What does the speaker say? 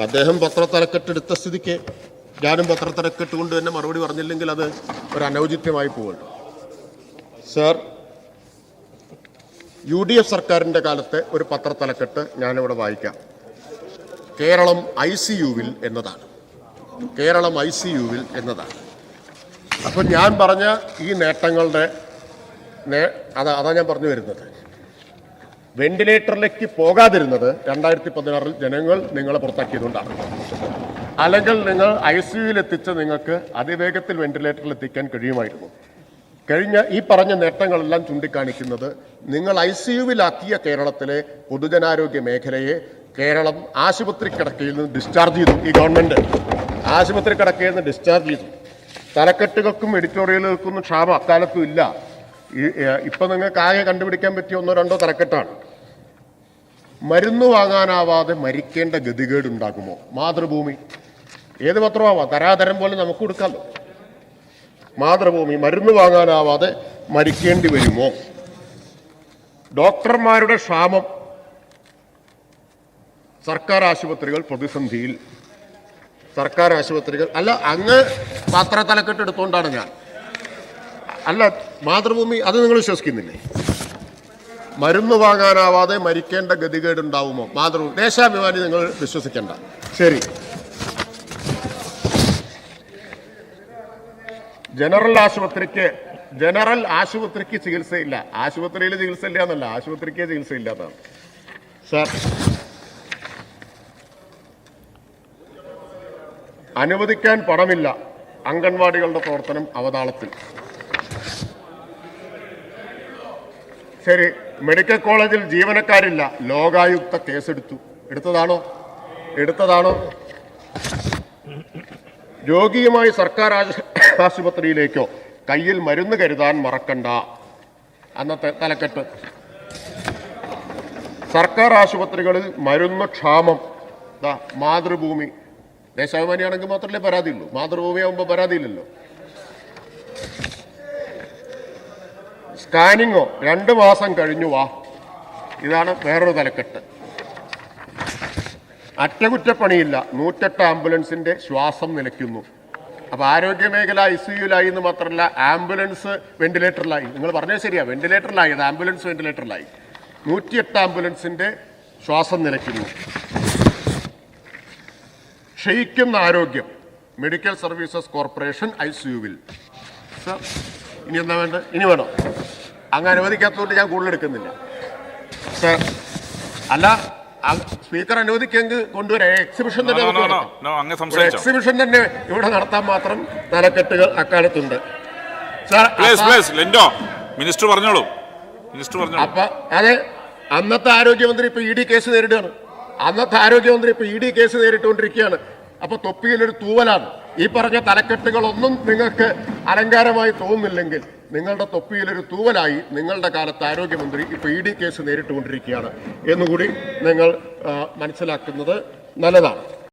അപ്പം അദ്ദേഹം പത്രത്തലക്കെട്ട് എടുത്ത സ്ഥിതിക്ക് ഞാനും പത്രത്തലക്കെട്ട് കൊണ്ട് തന്നെ മറുപടി പറഞ്ഞില്ലെങ്കിൽ അത് ഒരു അനൗചിത്യമായി പോകുന്നു സർ യു ഡി എഫ് സർക്കാരിന്റെ കാലത്തെ ഒരു പത്രത്തലക്കെട്ട് ഞാനിവിടെ വായിക്കാം. കേരളം ഐ സി യുവിൽ എന്നതാണ്. കേരളം ഐ സി യുവിൽ എന്നതാണ്. അപ്പം ഞാൻ പറഞ്ഞ ഈ നേട്ടങ്ങളുടെ അതാ അതാ ഞാൻ പറഞ്ഞു വരുന്നത്. വെന്റിലേറ്ററിലേക്ക് പോകാതിരുന്നത് രണ്ടായിരത്തി പതിനാറിൽ ജനങ്ങൾ നിങ്ങളെ പുറത്താക്കിയതുകൊണ്ടാണ്. അല്ലെങ്കിൽ നിങ്ങൾ ഐ സി യുയിൽ എത്തിച്ച് നിങ്ങൾക്ക് അതിവേഗത്തിൽ വെന്റിലേറ്ററിൽ എത്തിക്കാൻ കഴിയുമായിരുന്നു. കഴിഞ്ഞ ഈ പറഞ്ഞ നേട്ടങ്ങളെല്ലാം ചൂണ്ടിക്കാണിക്കുന്നത് നിങ്ങൾ ഐ സി യുവിലാക്കിയ കേരളത്തിലെ പൊതുജനാരോഗ്യ മേഖലയെ കേരളം ആശുപത്രി കിടക്കയിൽ നിന്ന് ഡിസ്ചാർജ് ചെയ്തു. ഈ ഗവൺമെന്റ് ആശുപത്രി കിടക്കയിൽ നിന്ന് ഡിസ്ചാർജ് ചെയ്തു. തലക്കെട്ടുകൾക്കും എഡിറ്റോറിയലുകൾക്കൊന്നും ക്ഷാമം അക്കാലത്തും ഇല്ല. ഇപ്പൊ നിങ്ങൾക്ക് ആകെ കണ്ടുപിടിക്കാൻ പറ്റിയ ഒന്നോ രണ്ടോ തലക്കെട്ടാണ്. മരുന്ന് വാങ്ങാനാവാതെ മരിക്കേണ്ട ഗതികേടുണ്ടാകുമോ? മാതൃഭൂമി. ഏത് പത്രമാവാം? തരാതരം പോലെ നമുക്ക് കൊടുക്കാമല്ലോ മാതൃഭൂമി മരുന്ന് വാങ്ങാനാവാതെ മരിക്കേണ്ടി വരുമോ? ഡോക്ടർമാരുടെ ക്ഷാമം. സർക്കാർ ആശുപത്രികൾ പ്രതിസന്ധിയിൽ. സർക്കാർ ആശുപത്രികൾ അല്ല അങ്ങ് പാത്ര തലക്കെട്ട് എടുത്തുകൊണ്ടാണ് ഞാൻ. അല്ല മാതൃഭൂമി അത് നിങ്ങൾ വിശ്വസിക്കുന്നില്ലേ? മരുന്ന് വാങ്ങാനാവാതെ മരിക്കേണ്ട ഗതികേടുണ്ടാവുമോ? മാതൃ ദേശാഭിമാനി നിങ്ങൾ വിശ്വസിക്കേണ്ട. ശരി. ജനറൽ ആശുപത്രിക്ക് ജനറൽ ആശുപത്രിക്ക് ചികിത്സയില്ല. ആശുപത്രിയിൽ ചികിത്സ ഇല്ല എന്നല്ല ആശുപത്രിക്ക് ചികിത്സ ഇല്ലാത്തതാണ് സാർ. അനുവദിക്കാൻ പണമില്ല. അംഗൻവാടികളുടെ പ്രവർത്തനം അവതാളത്തിൽ. ശരി മെഡിക്കൽ കോളേജിൽ ജീവനക്കാരില്ല. ലോകായുക്ത കേസെടുത്തു. എടുത്തതാണോ? എടുത്തതാണോ? രോഗിയുമായി സർക്കാർ ആശുപത്രിയിലേക്കോ? കയ്യിൽ മരുന്ന് കരുതാൻ മറക്കണ്ട. അന്നത്തെ തലക്കെട്ട്. സർക്കാർ ആശുപത്രികളിൽ മരുന്ന് ക്ഷാമം. മാതൃഭൂമി. ദേശാഭിമാനിയാണെങ്കിൽ മാത്രമല്ലേ പരാതിയുള്ളൂ. മാതൃഭൂമി ആകുമ്പോൾ പരാതിയില്ലല്ലോ. സ്കാനിങ്ങോ? രണ്ട് മാസം കഴിഞ്ഞു വാ. ഇതാണ് വേറൊരു തലക്കെട്ട്. അറ്റകുറ്റപ്പണിയില്ല. നൂറ്റെട്ട് ആംബുലൻസിന്റെ ശ്വാസം നിലയ്ക്കുന്നു. അപ്പോൾ ആരോഗ്യ മേഖല ഐ സി യുലായി എന്ന് മാത്രമല്ല ആംബുലൻസ് വെന്റിലേറ്ററിലായി. നിങ്ങൾ പറഞ്ഞത് ശരിയാ. വെന്റിലേറ്ററിലായി. അത് ആംബുലൻസ് വെന്റിലേറ്ററിലായി. നൂറ്റിയെട്ട് ആംബുലൻസിന്റെ ശ്വാസം നിലയ്ക്കുന്നു. ക്ഷയിക്കുന്ന ആരോഗ്യം. Medical services corporation I C യുവിൽ sir ഇനി എന്താ വേണ്ടത്? ഇനി വേണോ? അങ്ങ് അനുവദിക്കാത്തതുകൊണ്ട് ഞാൻ കൂടുതൽ എടുക്കുന്നില്ല. അല്ല സ്പീക്കർ അനുവദിക്കെങ്കിൽ കൊണ്ടുവരാം. എക്സിബിഷൻ തന്നെ എക്സിബിഷൻ തന്നെ ഇവിടെ നടത്താൻ മാത്രം തലക്കെട്ടുകൾ അക്കാലത്തുണ്ട്. മിനിസ്റ്റർ പറഞ്ഞോളൂ. മിനിസ്റ്റർ അപ്പൊ അത് അന്നത്തെ ആരോഗ്യമന്ത്രി ഇപ്പൊ ഇ ഡി കേസ് നേരിടുകയാണ്. അന്നത്തെ ആരോഗ്യമന്ത്രി ഇപ്പൊ ഇ ഡി കേസ് നേരിട്ടുകൊണ്ടിരിക്കുകയാണ്. അപ്പൊ തൊപ്പിയിലൊരു തൂവലാണ്. ഈ പറഞ്ഞ തലക്കെട്ടുകളൊന്നും നിങ്ങൾക്ക് അലങ്കാരമായി തോന്നുന്നില്ലെങ്കിൽ നിങ്ങളുടെ തൊപ്പിയിലൊരു തൂവലായി നിങ്ങളുടെ കാലത്ത് ആരോഗ്യമന്ത്രി ഇപ്പൊ ഇ ഡി കേസ് നേരിട്ടുകൊണ്ടിരിക്കുകയാണ്. എന്നുകൂടി നിങ്ങൾ മനസ്സിലാക്കുന്നത് നല്ലതാണ്.